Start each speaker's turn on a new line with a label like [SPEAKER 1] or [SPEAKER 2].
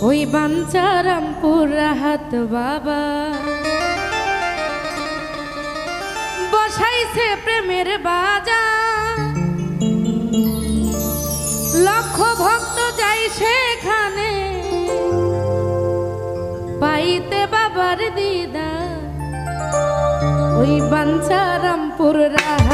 [SPEAKER 1] ওই বাঞ্চারামপুর রাহাত বাবা। বসাইছে প্রেমের বাজা। লক্ষ ভক্ত যাই সেখানে। পাইতে বাবার দিদা। ওই বাঞ্চারামপুর রাহাত